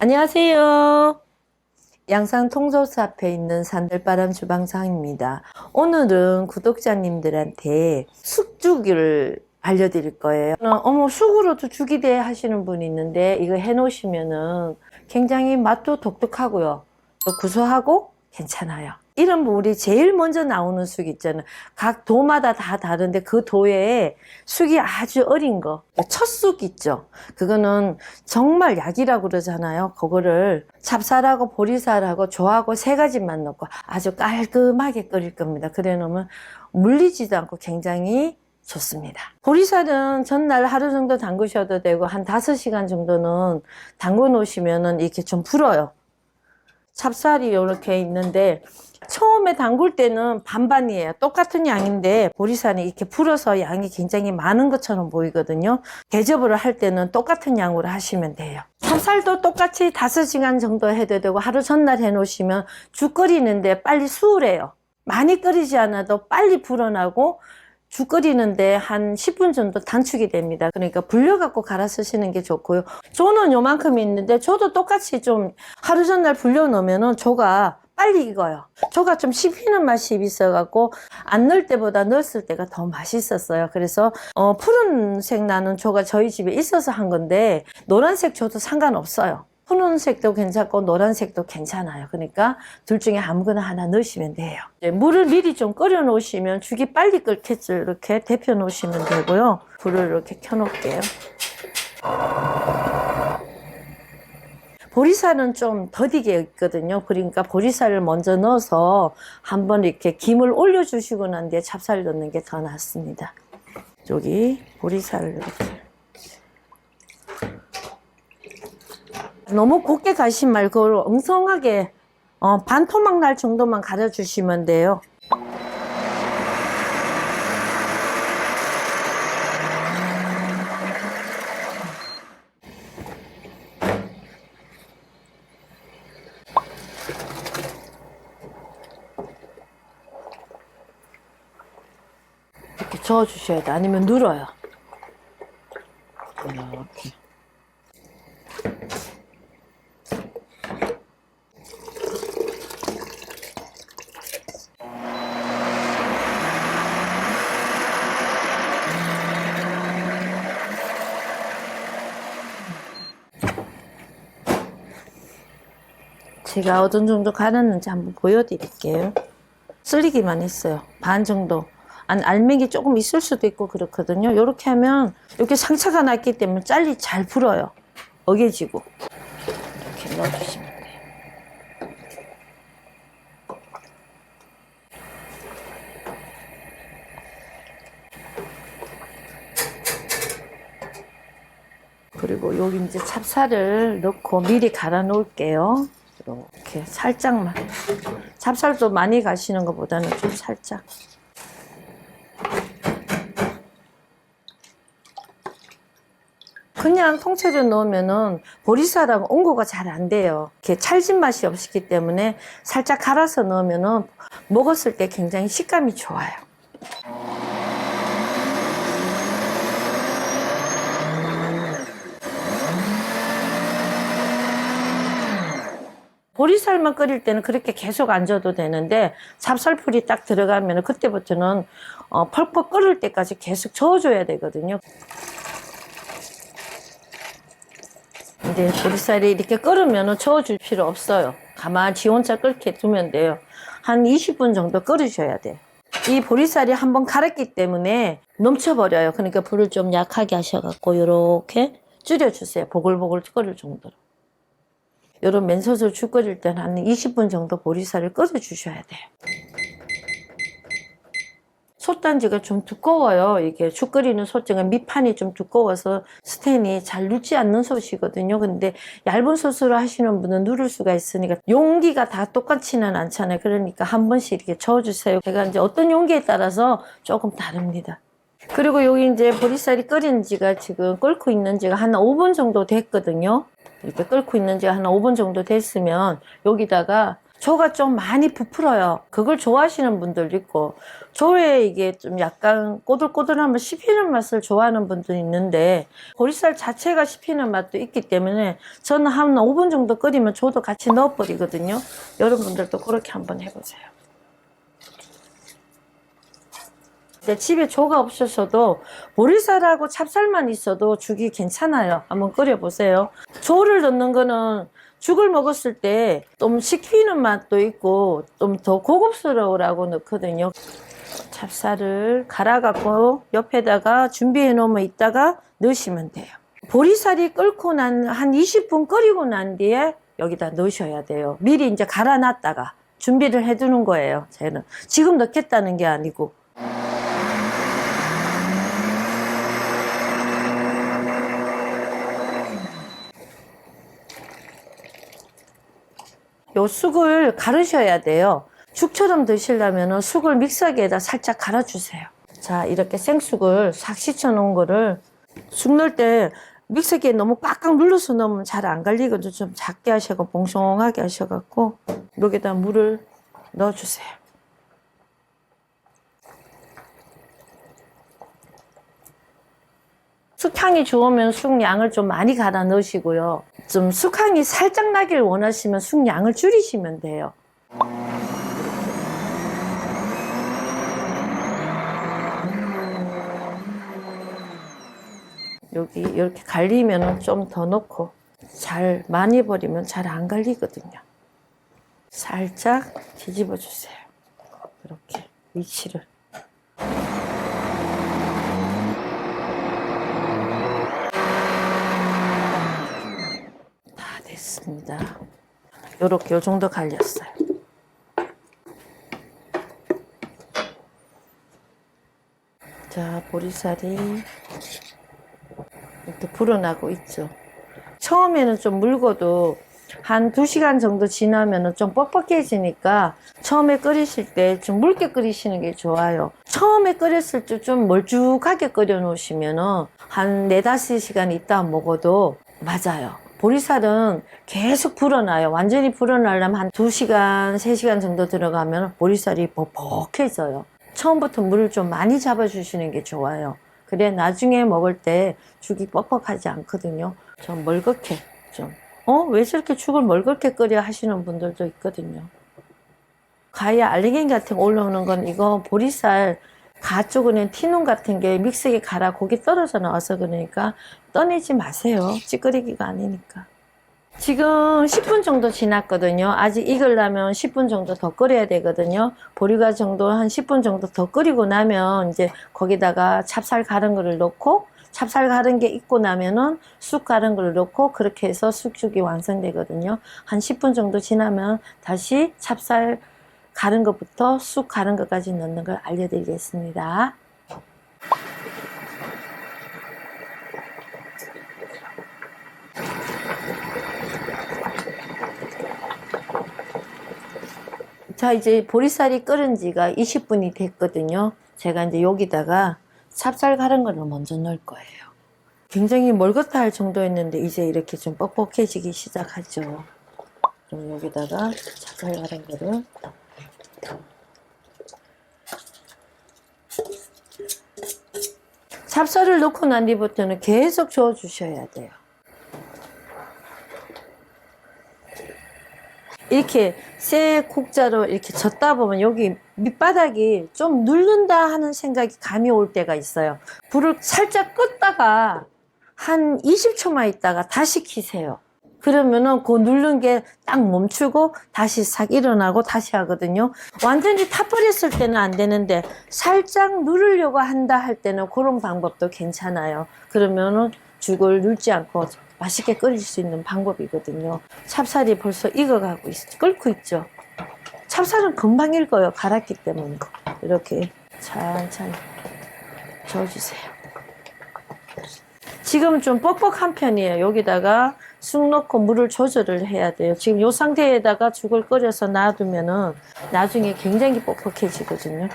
안녕하세요. 양산 통조사 앞에 있는 산들바람 주방장입니다. 오늘은 구독자님들한테 숙주기를 알려드릴 거예요. 어, 어머, 쑥으로도 죽이대 하시는 분이 있는데 이거 해놓으시면은 굉장히 맛도 독특하고요. 또 구수하고 괜찮아요. 이런 물이 제일 먼저 나오는 쑥 있잖아요. 각 도마다 다 다른데 그 도에 쑥이 아주 어린 거. 첫 쑥 있죠. 그거는 정말 약이라고 그러잖아요. 그거를 찹쌀하고 보리쌀하고 조하고 세 가지만 넣고 아주 깔끔하게 끓일 겁니다. 그래 놓으면 물리지도 않고 굉장히 좋습니다. 보리쌀은 전날 하루 정도 담그셔도 되고 한 5시간 정도는 담궈 놓으시면은 이렇게 좀 불어요. 찹쌀이 이렇게 있는데 처음에 담글 때는 반반이에요. 똑같은 양인데 보리쌀이 이렇게 불어서 양이 굉장히 많은 것처럼 보이거든요. 대접을 할 때는 똑같은 양으로 하시면 돼요. 찹쌀도 똑같이 5시간 정도 해도 되고 하루 전날 해 놓으시면 죽 끓이는데 빨리 수으래요. 많이 끓이지 않아도 빨리 불어나고 죽 끓이는데 한 10분 정도 단축이 됩니다. 그러니까 불려갖고 갈아 쓰시는 게 좋고요. 조는 요만큼 있는데 조도 똑같이 좀 하루 전날 불려 놓으면은 조가 빨리 익어요. 조가 좀 씹히는 맛이 있어갖고 안 넣을 때보다 넣었을 때가 더 맛있었어요. 그래서 어, 푸른색 나는 조가 저희 집에 있어서 한 건데 노란색 조도 상관없어요. 푸른색도 괜찮고 노란색도 괜찮아요. 그러니까 둘 중에 아무거나 하나 넣으시면 돼요. 물을 미리 좀 끓여 놓으시면 죽이 빨리 끓겠죠. 이렇게 데펴 놓으시면 되고요. 불을 이렇게 켜 놓을게요. 보리쌀은 좀 더디게 있거든요. 그러니까 보리쌀을 먼저 넣어서 한번 이렇게 김을 올려주시고 난 뒤에 찹쌀 넣는 게 더 낫습니다. 여기 보리쌀을 이렇게. 너무 곱게 가신 말고 엉성하게 어, 반토막 날 정도만 가려주시면 돼요. 이렇게 저어주셔야 돼. 아니면 눌어요. 제가 어떤 정도 갈았는지 한번 보여드릴게요. 쓸리기만 했어요. 반 정도. 안, 알맹이 조금 있을 수도 있고 그렇거든요. 이렇게 하면 이렇게 상처가 났기 때문에 짤리 잘 불어요. 어겨지고. 이렇게 넣어주시면 돼요. 그리고 여기 이제 찹쌀을 넣고 미리 갈아 놓을게요. 이렇게 살짝만. 찹쌀도 많이 가시는 것보다는 좀 살짝. 그냥 통째로 넣으면은 보리쌀하고 온고가 잘 안 돼요. 이렇게 찰진 맛이 없기 때문에 살짝 갈아서 넣으면은 먹었을 때 굉장히 식감이 좋아요. 보리쌀만 끓일 때는 그렇게 계속 안 줘도 되는데 찹쌀풀이 딱 들어가면 그때부터는 어, 펄펄 끓을 때까지 계속 저어줘야 되거든요. 이제 보리쌀이 이렇게 끓으면 저어줄 필요 없어요. 가만히 지온차 끓게 두면 돼요. 한 20분 정도 끓으셔야 돼요. 이 보리쌀이 한번 갈았기 때문에 넘쳐버려요. 그러니까 불을 좀 약하게 하셔갖고 이렇게 줄여주세요. 보글보글 끓을 정도로. 이런 맨솥을 죽 끓일 때는 한 20분 정도 보리쌀을 끓여 주셔야 돼요. 솥단지가 좀 두꺼워요. 이게 죽 끓이는 솥지가 밑판이 좀 두꺼워서 스텐이 잘 눕지 않는 솥이거든요. 근데 얇은 솥으로 하시는 분은 누를 수가 있으니까 용기가 다 똑같지는 않잖아요. 그러니까 한 번씩 이렇게 저어주세요. 제가 이제 어떤 용기에 따라서 조금 다릅니다. 그리고 여기 이제 보리쌀이 끓인 지가 지금 끓고 있는 지가 한 5분 정도 됐거든요. 이렇게 끓고 있는 지가 한 5분 정도 됐으면 여기다가 조가 좀 많이 부풀어요. 그걸 좋아하시는 분들도 있고, 조에 이게 좀 약간 꼬들꼬들하면 씹히는 맛을 좋아하는 분도 있는데, 보리쌀 자체가 씹히는 맛도 있기 때문에, 저는 한 5분 정도 끓이면 조도 같이 넣어버리거든요. 여러분들도 그렇게 한번 해보세요. 내 집에 조가 없으셔도 보리쌀하고 찹쌀만 있어도 죽이 괜찮아요. 한번 끓여보세요. 조를 넣는 거는 죽을 먹었을 때 좀 식히는 맛도 있고 좀 더 고급스러우라고 넣거든요. 찹쌀을 갈아갖고 옆에다가 준비해 놓으면 이따가 넣으시면 돼요. 보리쌀이 끓고 난 한 20분 끓이고 난 뒤에 여기다 넣으셔야 돼요. 미리 이제 갈아놨다가 준비를 해 두는 거예요. 쟤는 지금 넣겠다는 게 아니고 요 쑥을 갈으셔야 돼요. 죽처럼 드시려면 쑥을 믹서기에다 살짝 갈아주세요. 자, 이렇게 생쑥을 싹 씻어 놓은 거를 쑥 넣을 때 믹서기에 너무 꽉꽉 눌러서 넣으면 잘 안 갈리거든요. 좀 작게 하셔고 봉송하게 하셔갖고 여기다 물을 넣어주세요. 숙향이 좋으면 쑥 양을 좀 많이 갈아 넣으시고요. 좀 숙향이 살짝 나길 원하시면 쑥양을 줄이시면 돼요. 여기 이렇게 갈리면 좀 더 넣고 잘 많이 버리면 잘 안 갈리거든요. 살짝 뒤집어 주세요. 이렇게 위치를. 다 됐습니다. 요렇게 요 정도 갈렸어요. 자, 보리쌀이 이렇게 불어나고 있죠. 처음에는 좀 물고도 한 2시간 정도 지나면 좀 뻑뻑해지니까 처음에 끓이실 때 좀 묽게 끓이시는 게 좋아요. 처음에 끓였을 때 좀 멀쭉하게 끓여 놓으시면 한 4, 5시간 있다 먹어도 맞아요. 보리쌀은 계속 불어나요. 완전히 불어나려면 한 2시간, 3시간 정도 들어가면 보리쌀이 뻑뻑해져요. 처음부터 물을 좀 많이 잡아주시는 게 좋아요. 그래 나중에 먹을 때 죽이 뻑뻑하지 않거든요. 좀 멀겋게 좀. 어? 왜 저렇게 죽을 멀겋게 끓여 하시는 분들도 있거든요. 가에 알리겐 같은 거 올라오는 건 이거 보리쌀 가 쪽은 티눈 같은 게 믹서기에 갈아 고기 떨어져 나와서 그러니까 떠내지 마세요. 찌끄리기가 아니니까. 지금 10분 정도 지났거든요. 아직 익으려면 10분 정도 더 끓여야 되거든요. 보리가 정도 한 10분 정도 더 끓이고 나면 이제 거기다가 찹쌀 갈은 거를 넣고 찹쌀 갈은 게 익고 나면은 쑥 갈은 걸 넣고 그렇게 해서 쑥죽이 완성되거든요. 한 10분 정도 지나면 다시 찹쌀 갈은 것부터 쑥 갈은 것까지 넣는 걸 알려드리겠습니다. 자, 이제 보리쌀이 끓은 지가 20분이 됐거든요. 제가 이제 여기다가 찹쌀 갈은 거를 먼저 넣을 거예요. 굉장히 멀겋다 할 정도였는데 이제 이렇게 좀 뻑뻑해지기 시작하죠. 그럼 여기다가 찹쌀 갈은 거를 찹쌀을 넣고 난 뒤부터는 계속 저어 주셔야 돼요. 이렇게 쇠 국자로 이렇게 젓다 보면 여기 밑바닥이 좀 누른다 하는 생각이 감이 올 때가 있어요. 불을 살짝 껐다가 한 20초만 있다가 다시 키세요. 그러면은 그 누른 게 딱 멈추고 다시 싹 일어나고 다시 하거든요. 완전히 타버렸을 때는 안 되는데 살짝 누르려고 한다 할 때는 그런 방법도 괜찮아요. 그러면은 죽을 눌지 않고 맛있게 끓일 수 있는 방법이거든요. 찹쌀이 벌써 익어가고 있, 끓고 있죠. 찹쌀은 금방 익어요. 갈았기 때문에. 이렇게 천천히 저어주세요. 지금 좀 뻑뻑한 편이에요. 여기다가 쑥 넣고 물을 조절을 해야 돼요. 지금 이 상태에다가 죽을 끓여서 놔두면은 나중에 굉장히 뻑뻑해지거든요.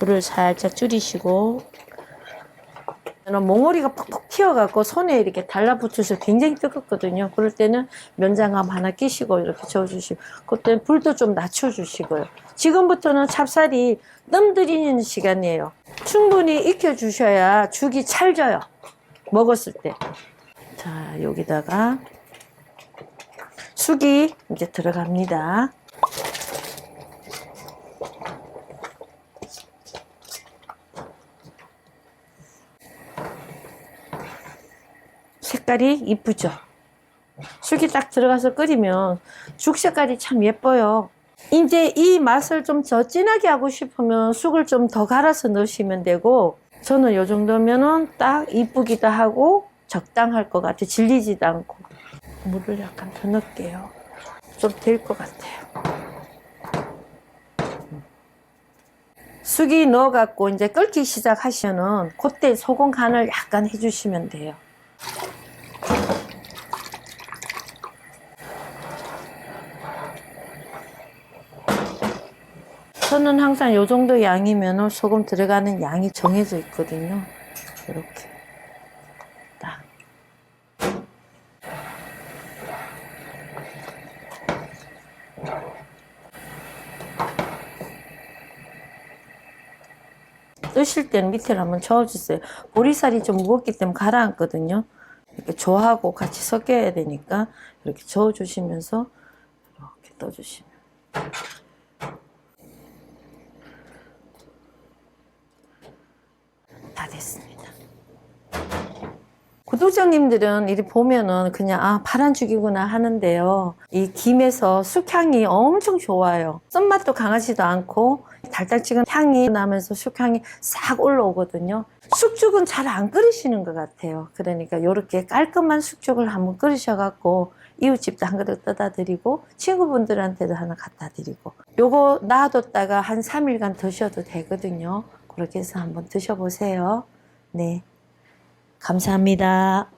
물을 살짝 줄이시고 몽오리가 푹푹 튀어갖고 손에 이렇게 달라붙어서 굉장히 뜨겁거든요. 그럴 때는 면장갑 하나 끼시고 이렇게 저어주시고 그때 불도 좀 낮춰주시고요. 지금부터는 찹쌀이 뜸 들이는 시간이에요. 충분히 익혀주셔야 죽이 찰져요. 먹었을 때. 자, 여기다가 숙이 이제 들어갑니다. 색깔이 이쁘죠? 숙이 딱 들어가서 끓이면 죽 색깔이 참 예뻐요. 이제 이 맛을 좀 더 진하게 하고 싶으면 쑥을 좀 더 갈아서 넣으시면 되고 저는 요 정도면은 딱 이쁘기도 하고 적당할 것 같아요. 질리지도 않고. 물을 약간 더 넣을게요. 좀 될 것 같아요. 쑥이 넣어갖고 이제 끓기 시작하시면은 그때 소금 간을 약간 해주시면 돼요. 저는 항상 요 정도 양이면 소금 들어가는 양이 정해져 있거든요. 이렇게. 뜨실 때는 밑에를 한번 저어주세요. 보리살이 좀 무겁기 때문에 가라앉거든요. 이렇게 조하고 같이 섞여야 되니까 이렇게 저어주시면서 이렇게 떠주시면. 다 됐습니다. 구독자님들은 이리 보면은 그냥 아 파란 죽이구나 하는데요. 이 김에서 숙향이 엄청 좋아요. 쓴맛도 강하지도 않고 달달지근 향이 나면서 숙향이 싹 올라오거든요. 숙죽은 잘 안 끓이시는 것 같아요. 그러니까 이렇게 깔끔한 숙죽을 한번 끓이셔갖고 이웃집도 한 그릇 떠다 드리고 친구분들한테도 하나 갖다 드리고 요거 놔뒀다가 한 3일간 드셔도 되거든요. 그렇게 해서 한번 드셔보세요. 네. 감사합니다.